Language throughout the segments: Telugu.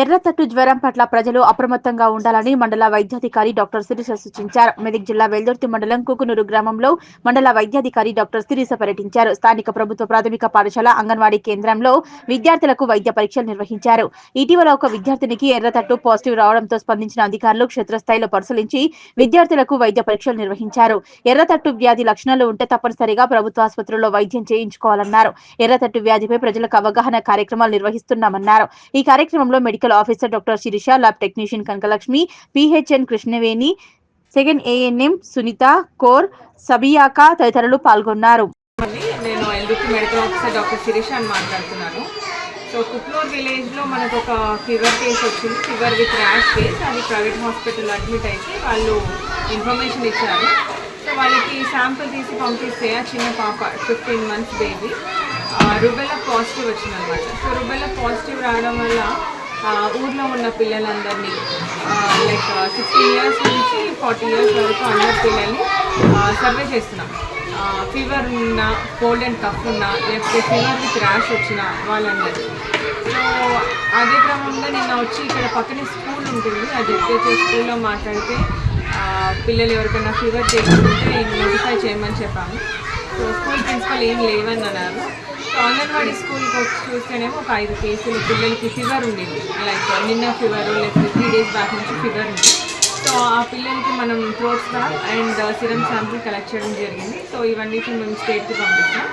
ఎర్రతట్టు జ్వరం పట్ల ప్రజలు అప్రమత్తంగా ఉండాలని మండల వైద్యాధికారి డాక్టర్ శిరీష సూచించారు. మెదక్ జిల్లా వెల్దుర్తి మండలం కుకునూరు గ్రామంలో మండల వైద్యాధికారి డాక్టర్ శిరీష పర్యటించారు. స్థానిక ప్రభుత్వ ప్రాథమిక పాఠశాల అంగన్వాడీ కేంద్రంలో విద్యార్థులకు వైద్య పరీక్షలు నిర్వహించారు. ఇటీవల ఒక విద్యార్థినికి ఎర్రతట్టు పాజిటివ్ రావడంతో స్పందించిన అధికారులు క్షేత్రస్థాయిలో పరిశీలించి విద్యార్థులకు వైద్య పరీక్షలు నిర్వహించారు. ఎర్రతట్టు వ్యాధి లక్షణాలు ఉంటే తప్పనిసరిగా ప్రభుత్వ ఆసుపత్రుల్లో వైద్యం చేయించుకోవాలన్నారు. ఎర్రతట్టు వ్యాధిపై ప్రజలకు అవగాహన కార్యక్రమాలు నిర్వహిస్తున్నామన్నారు. ఈ కార్యక్రమంలో medical officer doctor Shirisha lab technician Kanakalakshmi PHN Krishnaveni second ANM Sunitha core సబియాక తదితరులు పాల్గొన్నారు. నేను Eldurthi medical officer doctor Shirisha అని మాట్లాడుతున్నాను. సో కుక్నూర్ విలేజ్లో మనకు ఒక ఫీవర్ కేసు వచ్చింది. ఫీవర్ విత్ ర్యాష్ కేస్ అది ప్రైవేట్ హాస్పిటల్ అడ్మిట్ అయితే వాళ్ళు ఇన్ఫర్మేషన్ ఇచ్చారు. సో వాళ్ళకి శాంపుల్ తీసి పంపిస్తే ఆ చిన్న పాప fifteen months baby rubella positive వచ్చిందనమాట సో రుబెల్లా పాజిటివ్ రావడం వల్ల ఊర్లో ఉన్న పిల్లలందరినీ లైక్ సిక్స్టీ ఇయర్స్ నుంచి ఫార్టీ ఇయర్స్ వరకు అందరి పిల్లల్ని సర్వే చేస్తున్నాం. ఫీవర్ ఉన్న కోల్డ్ అండ్ కఫ్ ఉన్న లేకపోతే ఫీవర్ విత్ ర్యాష్ వచ్చిన వాళ్ళందరూ సో అదే క్రమంలో నిన్న వచ్చి ఇక్కడ పక్కనే స్కూల్ ఉంటుంది. ఆ జెడ్పీహెచ్ఎస్ స్కూల్లో మాట్లాడితే పిల్లలు ఎవరికైనా ఫీవర్ చేసుకుంటే నోటిఫై చేయమని చెప్పాము సో స్కూల్ ప్రిన్సిపల్ ఏం లేవని అన్నారు సో అంగన్వాడీ స్కూల్కి వచ్చి చూస్తేనేమో ఒక ఐదు కేసులు పిల్లలకి ఫీవర్ ఉండేది. లైక్ నిన్న ఫీవర్ లేకపోతే త్రీ డేస్ బ్యాక్ నుంచి ఫీవర్ ఉంది. సో ఆ పిల్లలకి మనం థ్రోట్ స్టార్ అండ్ సిరమ్ శాంపుల్ కలెక్ట్ చేయడం జరిగింది. సో ఇవన్నీ మేము స్టేట్కి పంపిస్తాం.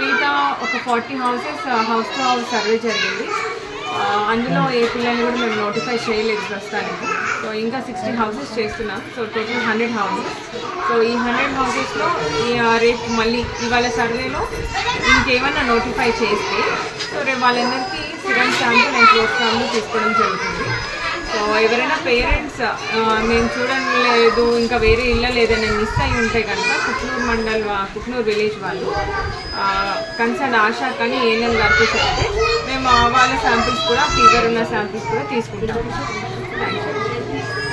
మిగతా ఒక forty houses house to house survey జరిగింది. అందులో ఏ పిల్లల్ని కూడా మేము నోటిఫై చేయలేదు ప్రస్తుతానికి. సో ఇంకా సిక్స్టీ హౌసెస్ చేస్తున్నాం. So total hundred houses so ఈ హండ్రెడ్ హౌసెస్లో ఈ ఆ, రేపు మళ్ళీ ఇవాళ సర్వేలో ఇంకేమైనా నోటిఫై చేస్తే సో రేపు వాళ్ళందరికీ serum sample and cloth sample తీసుకోవడం జరుగుతుంది. సో ఎవరైనా పేరెంట్స్ మేము చూడలేదు ఇంకా వేరే ఇళ్ళ లేదని మిస్ అయి ఉంటే కనుక కుట్నూరు మండల్ వా- విలేజ్ వాళ్ళు కన్సర్న్ ఆశా కానీ ఏఎన్ఎం గారికి చెప్తే మేము వాళ్ళ శాంపిల్స్ కూడా ఫీవర్ ఉన్న శాంపిల్స్ కూడా తీసుకుంటాం. Thank you